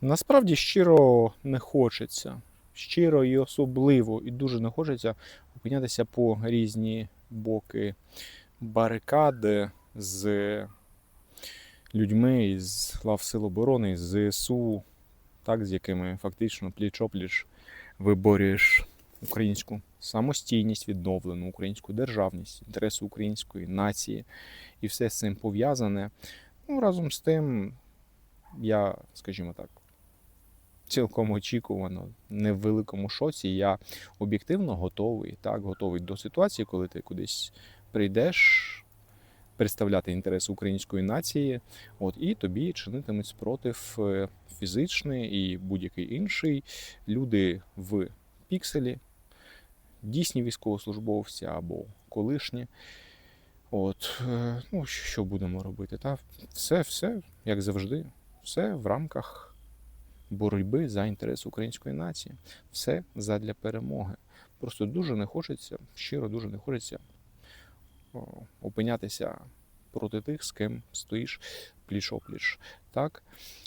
Насправді щиро не хочеться. Щиро і особливо, і дуже не хочеться опинятися по різні боки барикади з людьми із лав Сил оборони, з ЗСУ, так, з якими фактично пліч-опліч виборюєш українську самостійність, відновлену українську державність, інтереси української нації, і все з цим пов'язане. Ну, разом з тим, я, скажімо так, цілком очікувано, не в великому шоці. Я об'єктивно готовий, так, готовий до ситуації, коли ти кудись прийдеш представляти інтереси української нації, от, і тобі чинитимуть спротив е, фізичний і будь-який інший люди в пікселі, дійсні військовослужбовці або колишні. От, е, ну, що будемо робити? Та все, все, як завжди, все в рамках боротьби за інтерес української нації. Все задля перемоги. Просто дуже не хочеться, щиро дуже не хочеться опинятися проти тих, з ким стоїш пліч-опліч. Так?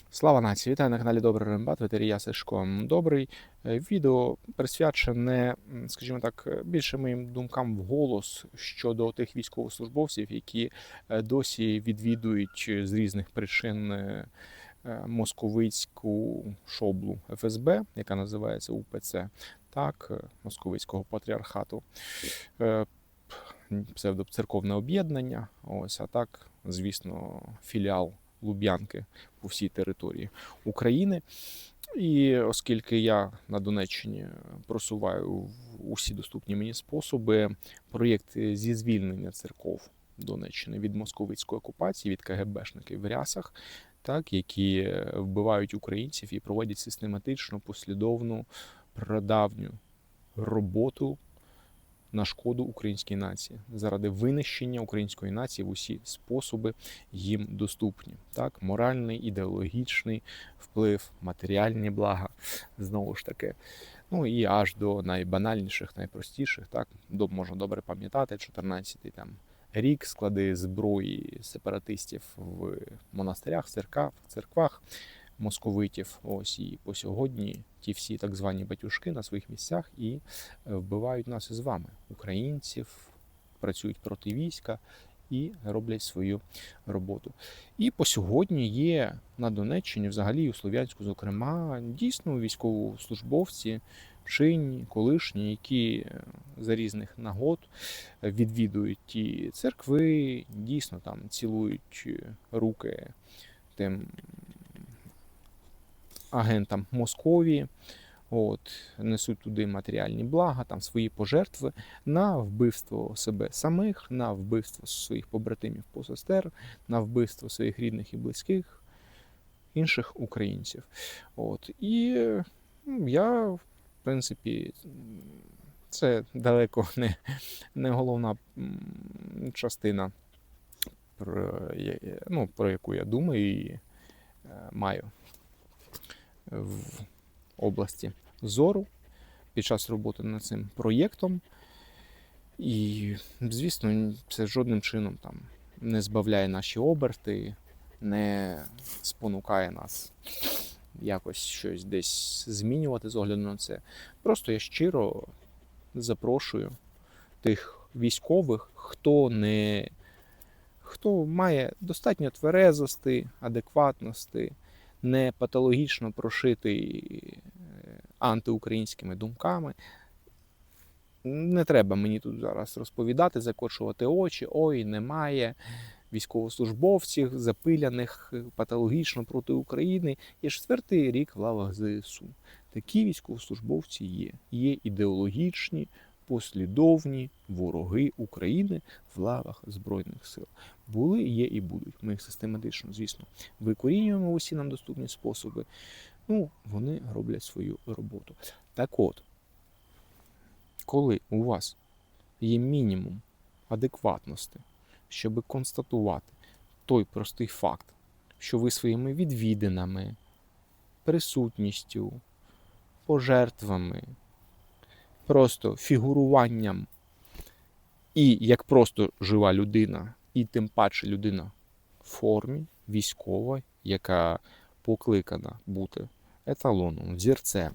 Слава нації! Вітаю на каналі Добрий Рембат, ветерія Сашко Добрий. Е, Відео присвячене, скажімо так, е, більше моїм думкам вголос щодо тих військовослужбовців, які е, досі відвідують з різних причин московицьку шоблу ФСБ, яка називається УПЦ, так, е, московицького патріархату. Е, Псевдоцерковне об'єднання, ось, а так, звісно, філіал Луб'янки по всій території України. І оскільки я на Донеччині просуваю усі доступні мені способи проєкт зі звільнення церков Донеччини від московицької окупації, від КГБшників в рясах, так, які вбивають українців і проводять систематичну, послідовну, прадавню роботу на шкоду українській нації заради винищення української нації в усі способи їм доступні. Так, моральний, ідеологічний вплив, матеріальні блага, знову ж таки. Ну і аж до найбанальніших, найпростіших, так можна добре пам'ятати, 14-й там рік склади зброї сепаратистів в монастирях, церквах, церквах московитів. Ось і по сьогодні ті всі так звані батюшки на своїх місцях і е, вбивають нас із вами, українців, працюють проти війська і роблять свою роботу. І по сьогодні є на Донеччині, взагалі у Слов'янську, зокрема, дійсно військовослужбовці, чинні, колишні, які е, за різних нагод е, відвідують ті церкви, дійсно там цілують е, руки тим агентам Московії. От, несуть туди матеріальні блага, там свої пожертви на вбивство себе самих, на вбивство своїх побратимів посестер, на вбивство своїх рідних і близьких інших українців. От, і я, в принципі, це далеко не, не головна частина, про, ну, про яку я думаю і е, маю в області зору під час роботи над цим проєктом. І, звісно, це жодним чином там не збавляє наші оберти, не спонукає нас якось щось десь змінювати з огляду на це. Просто я щиро запрошую тих військових, хто не хто має достатньо тверезости, адекватності, не патологічно прошитий е, антиукраїнськими думками. Не треба мені тут зараз розповідати, закочувати очі. Ой, немає військовослужбовців, запиляних е, патологічно проти України. Я четвертий рік в лавах ЗСУ. Такі військовослужбовці є. Є ідеологічні, послідовні вороги України в лавах Збройних сил. Були, є і будуть. Ми їх систематично, звісно, викорінюємо усі нам доступні способи. Ну, вони роблять свою роботу. Так от, коли у вас є мінімум адекватності, щоб констатувати той простий факт, що ви своїми відвідинами, присутністю, пожертвами, просто фігуруванням і як просто жива людина, і тим паче людина в формі військова, яка покликана бути еталоном, взірцем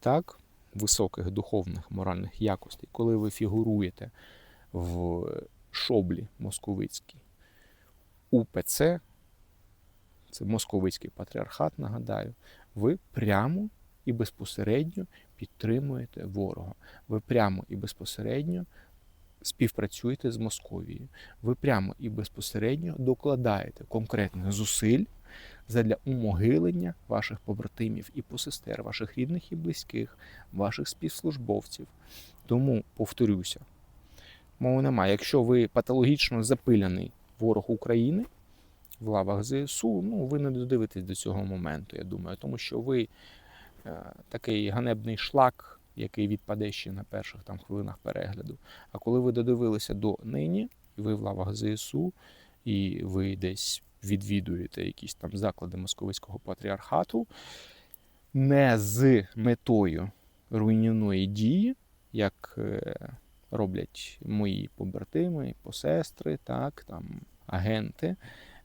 так, високих духовних моральних якостей, коли ви фігуруєте в шоблі московицькій УПЦ, це московицький патріархат, нагадаю, ви прямо і безпосередньо підтримуєте ворога. Ви прямо і безпосередньо співпрацюєте з Московією. Ви прямо і безпосередньо докладаєте конкретних зусиль задля умогилення ваших побратимів і посестер, ваших рідних і близьких, ваших співслужбовців. Тому повторюся, мови немає. Якщо ви патологічно запиляний ворог України в лавах ЗСУ, ну ви не додивитесь до цього моменту, я думаю, тому що ви е, такий ганебний шлак, який відпаде ще на перших там хвилинах перегляду. А коли ви додивилися до нині, і ви в лавах ЗСУ, і ви десь відвідуєте якісь там заклади московицького патріархату, не з метою руйнівної дії, як е, роблять мої побратими, посестри, так, там, агенти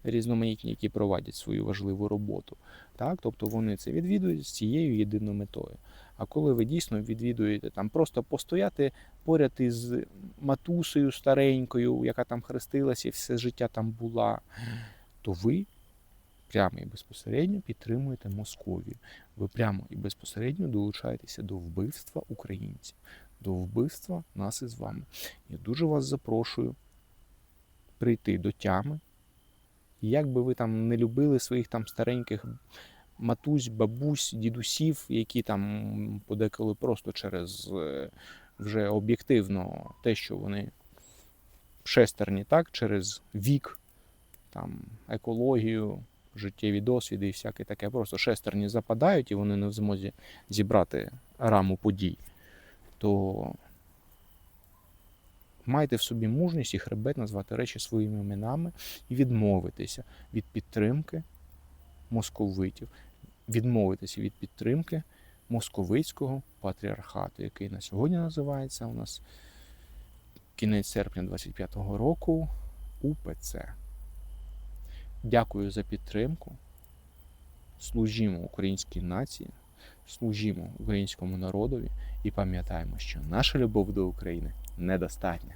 різноманітні, які проводять свою важливу роботу. Так? Тобто вони це відвідують з цією єдиною метою. А коли ви дійсно відвідуєте там просто постояти поряд із матусею старенькою, яка там хрестилася і все життя там була, то ви прямо і безпосередньо підтримуєте Московію. Ви прямо і безпосередньо долучаєтеся до вбивства українців, до вбивства нас із вами. Я дуже вас запрошую прийти до тями. Як би ви там не любили своїх там стареньких матусь, бабусь, дідусів, які там подеколи просто через е, вже об'єктивно те, що вони шестерні, так, через вік, там, екологію, життєві досвіди і всяке таке, просто шестерні западають і вони не в змозі зібрати раму подій, то майте в собі мужність і хребет назвати речі своїми іменами і відмовитися від підтримки московитів, відмовитися від підтримки московицького патріархату, який на сьогодні називається у нас кінець серпня 25-го року УПЦ. Дякую за підтримку. Служімо українській нації, служімо українському народові і пам'ятаємо, що наша любов до України недостатня.